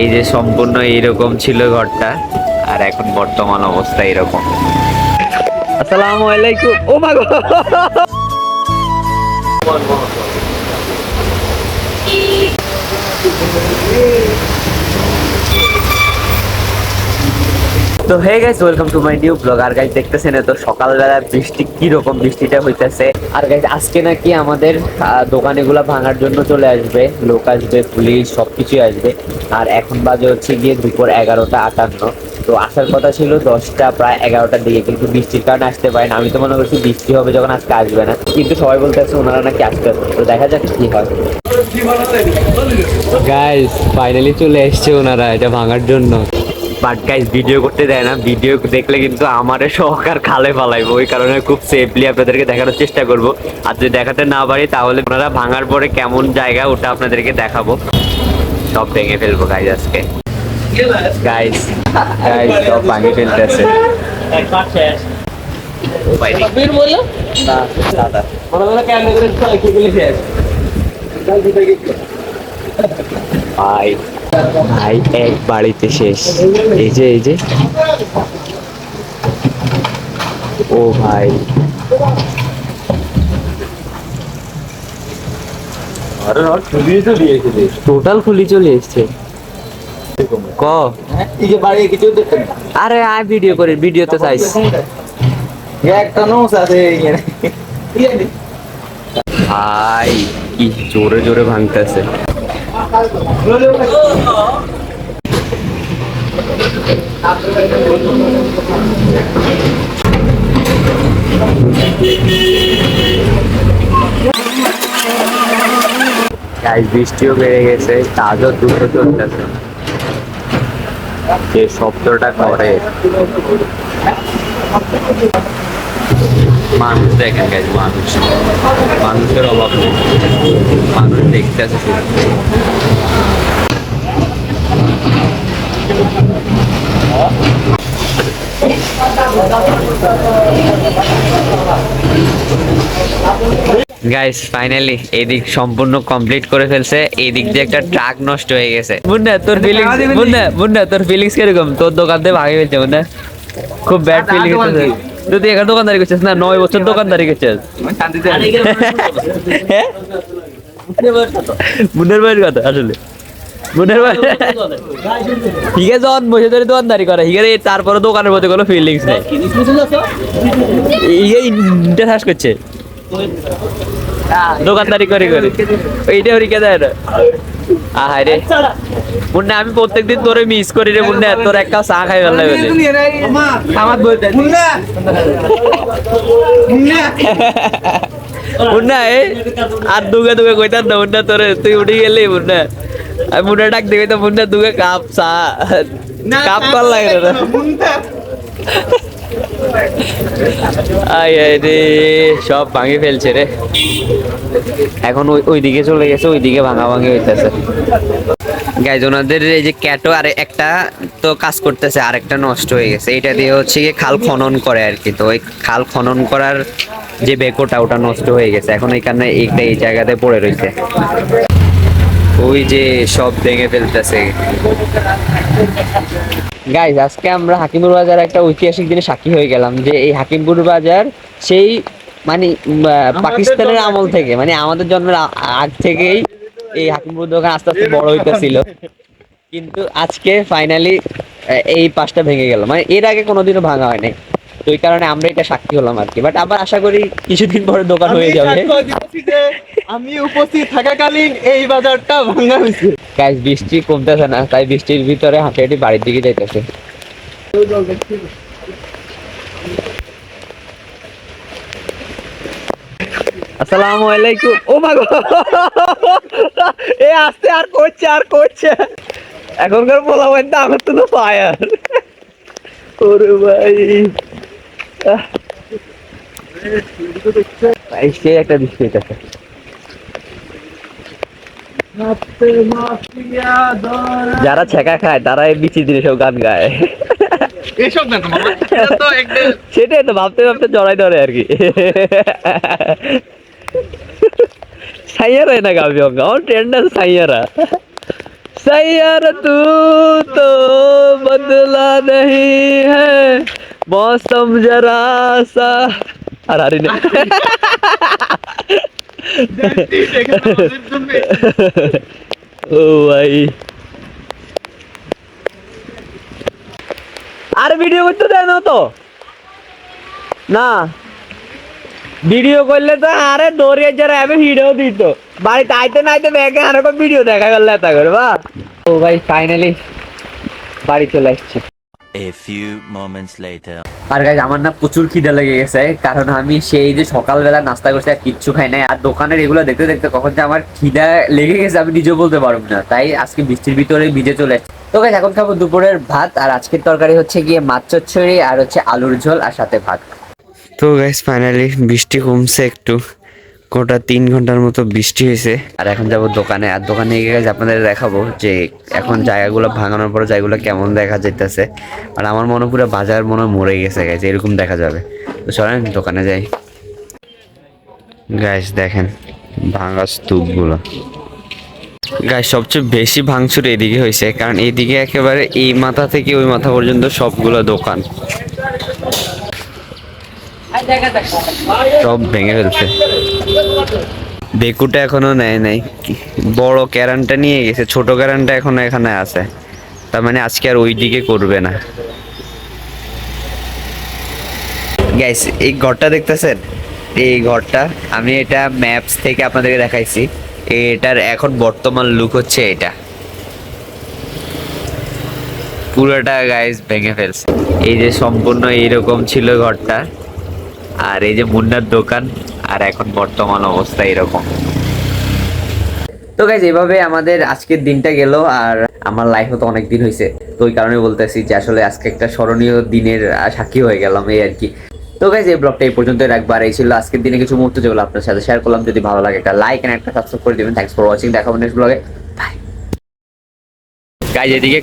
এই যে সম্পূর্ণ এইরকম ছিল ঘরটা, আর এখন বর্তমান অবস্থা এরকম আসসালামু আলাইকুম। ও মা গো! তো hey guys welcome to my new blog R guys দেখতেছেন তো সকালবেলা বৃষ্টি কি রকম বৃষ্টিটা হইতেছে। আর গাইস আজকে নাকি আমাদের দোকানেগুলো ভাঙার জন্য চলে আসবে। লোক আসবে পুলিশ সবকিছুই আসবে। আর এখন বাজে হচ্ছে গিয়ে দুপুর এগারোটা আটান্ন। তো আসার কথা ছিল দশটা প্রায় এগারোটার দিকে। কিন্তু বৃষ্টির কারণে আসতে পারে না। আমি তো মনে করছি বৃষ্টি হবে যখন আজকে আসবে না। কিন্তু সবাই বলতেছে ওনারা নাকি আসতে তো দেখা যাক কি হয়। গাইস ফাইনালি চলে এসছে ওনারা এটা ভাঙার জন্য। বাট গাইস ভিডিও করতে দেয় না। ভিডিও দেখলে কিন্তু আমারে সহকার খালে ফালাইবো। ওই কারণে খুব সেফলি আপনাদেরকে দেখানোর চেষ্টা করব। আর যদি দেখাতে না পারি, তাহলে ওনারা ভাঙার পরে কেমন জায়গা ওটা আপনাদেরকে দেখাবো। সব ভেঙে ফেলব গাইস আজকে। গাইস গাইস সব ভাঙে ফেলতেছে। ভাই ভাই এক বাড়িতে শেষ। এই যে এই যে। ও ভাই। আরে টোটাল খুলি চলে এসছে। ক? আয় ভিডিও করি ভিডিও তো চাইছ একটা নোস আছে ভাই কি জোরে জোরে ভাঙতেছে। বৃষ্টিও বেড়ে গেছে কাজও দ্রুত চলতেছে। যে শব্দটা করে। মানুষ দেখেন গাইস মানুষ। মানুষের অভাব নেই। মানুষ দেখতে আছে গাইস ফাইনালি এদিক সম্পূর্ণ কমপ্লিট করে ফেলছে। এদিক দিয়ে একটা ট্রাক নষ্ট হয়ে গেছে। মুন্না তোর ফিলিংস মুন্না মুন্না তোর ফিলিংস কীরকম? তোর দোকান থেকে ভাগে ফেলছে মুন্না। খুব ব্যাড ফিলিং হচ্ছে। তুই তো এখানে দোকানদারি করছিস না নয় বছর দোকানদারি করছিস। হ্যাঁ? মুন্নার বাড়ির কথা আসলে। হিগে যখন বসে ধরে দোকানদারি করে হিগে তারপরে দোকানের মধ্যে কোনো ফিলিংস নেই। হিগে ইন্টারেস্ট করছে। দোকানদারি করে করে। এইটা হরিকে দেয় না। আহাই রে মুন্না আমি প্রত্যেকদিন তোরে মিস করি রে মুন্না তোর এক কাপ চা খাই ফেললে বলে আমার বলতে মুন্না। এ আর দুগে দুগে কইতার না মুন্না তোরে তুই উঠে গেলি মুন্না। আমি মুন্না ডাক দিবি তো মুন্না দুগে কাপ চা। কাপ কল লাগে না। আই আই রে, সব ভাঙি ফেলছে রে। এখন ওই ওই দিকে চলে গেছে ওই দিকে ভাঙা ভাঙি হইতেছে। গাইজ, ওনাদের এই যে ক্যাটো আর একটা তো কাজ করতেছে, আরেকটা নষ্ট হয়ে গেছে। এটা দিয়ে হচ্ছে গিয়ে খাল খনন করে আর কি। তো ওই খাল খনন করার যে বেকোটা, ওটা নষ্ট হয়ে গেছে। এখন এখানে এইটা এই জায়গাতে পড়ে রয়েছে ওই যে সব ভেঙে ফেলতেছে। গাইজ আজকে আমরা হাকিমপুর বাজার একটা ঐতিহাসিক দিনে সাক্ষী হয়ে গেলাম যে এই হাকিমপুর বাজার সেই মানে পাকিস্তানের আমল থেকে মানে আমাদের জন্মের আগ থেকেই এই হাকিমপুর দোকান আস্তে আস্তে বড় হইতেছিল। কিন্তু আজকে ফাইনালি এই পাশটা ভেঙে গেল। মানে এর আগে কোনোদিনও ভাঙা হয়নি। নাই ওই কারণে আমরা এটা সাক্ষী হলাম আর কি। বাট আবার আশা করি কিছুদিন পরে দোকান হয়ে যাবে। আমি উপস্থিত থাকাকালীন এই বাজারটা ভাঙা হয়েছে। গাইজ বৃষ্টি কমতেছে না তাই বৃষ্টির ভিতরে হাঁটি হাঁটি বাড়ির দিকে যাইতেছে। আসসালামু আলাইকুম। ও মা গো। এ আস্তে আর করছে আর করছে। এখনকার বলা হয় আমার তো ফায়ার ওরে ভাই। সে একটা বিস্কুট আছে যারা ছেঁকা খায় তারা এই বিচি দিনে সব গান গায়। এসব না তো সেটাই তো ভাবতে ভাবতে জড়াই ধরে আর কি। সাইয়ারা না গাবি অঙ্গা আমার ট্রেন্ড আছে সাইয়ারা। সাইয়ারা তু তো বদলা নহীं হ্যাঁ मौसम जरा सा अरे अरे नहीं ও ভাই আর ভিডিও করতে দেয় না তো না ভিডিও করলে তো আরে দৌড়িয়ে যারা আমি ভিডিও দিত বাড়িতে আইতে না আইতে দেখে আর ভিডিও দেখা গেল তা করে বা ও ভাই ফাইনালি বাড়ি চলে আসছি A few moments later. আর গাইজ আমার না প্রচুর খিদে লেগে গেছে কারণ আমি সেই যে সকালবেলা নাস্তা করছি আর কিচ্ছু খাই নাই। আর দোকানের এগুলো দেখতে দেখতে কখন যে আমার খিদা লেগে গেছে আমি নিজেও বলতে পারব না। তাই আজকে বৃষ্টির ভিতরে ভিজে চলে তো গাইজ এখন খাব দুপুরের ভাত আর আজকের তরকারি হচ্ছে গিয়ে মাছ চচ্চড়ি আর হচ্ছে আলুর ঝোল আর সাথে ভাত। তো গাইজ ফাইনালি বৃষ্টি কমছে একটু। গোটা তিন ঘণ্টার মতো বৃষ্টি হয়েছে। আর এখন যাব দোকানে। আর দোকানে গিয়ে গেছে আপনাদের দেখাবো যে এখন জায়গাগুলো ভাঙানোর পর জায়গাগুলো কেমন দেখা যাইতেছে। আর আমার মনে পুরো বাজার মনে মরে গেছে গেছে এরকম দেখা যাবে। তো চলেন দোকানে যাই। গাইস দেখেন ভাঙা স্তূপগুলো। গাইস সবচেয়ে বেশি ভাঙচুর এদিকে হয়েছে কারণ এদিকে একেবারে এই মাথা থেকে ওই মাথা পর্যন্ত সবগুলো দোকান। সব ভেঙে ফেলছে। বেকুটা এখনও নেয় নাই। বড় ক্যারানটা নিয়ে গেছে, ছোট ক্যারানটা এখনও এখানে আছে। তার মানে আজকে আর ওই দিকে করবে না। গাইস এই ঘরটা দেখতেছেন? এই ঘরটা, আমি এটা ম্যাপস থেকে আপনাদেরকে দেখাইছি। এটার এখন বর্তমান লুক হচ্ছে এটা। পুরোটা গাইস ভেঙে ফেলছে। এই যে সম্পূর্ণ এইরকম ছিল ঘরটা। আর এই যে মুন্নার দোকান আর এখন বর্তমান অবস্থা এরকম। তো গাইজ এভাবে আমাদের আজকের দিনটা গেল আর আমার লাইফে তো অনেক দিন হয়েছে তো ওই কারণে বলতেছি যে আসলে আজকে একটা স্মরণীয় দিনের সাক্ষী হয়ে গেলাম এই আর কি। তো গাইজ এই ব্লগটা এই পর্যন্ত রাখবার এই ছিল আজকের দিনে কিছু মুহূর্ত যেগুলো আপনার সাথে শেয়ার করলাম। যদি ভালো লাগে একটা লাইক এন্ড একটা সাবস্ক্রাইব করে দিবেন। থ্যাংকস ফর ওয়াচিং দেখাবো নেক্সট ব্লগে বাই গাইজ এদিকে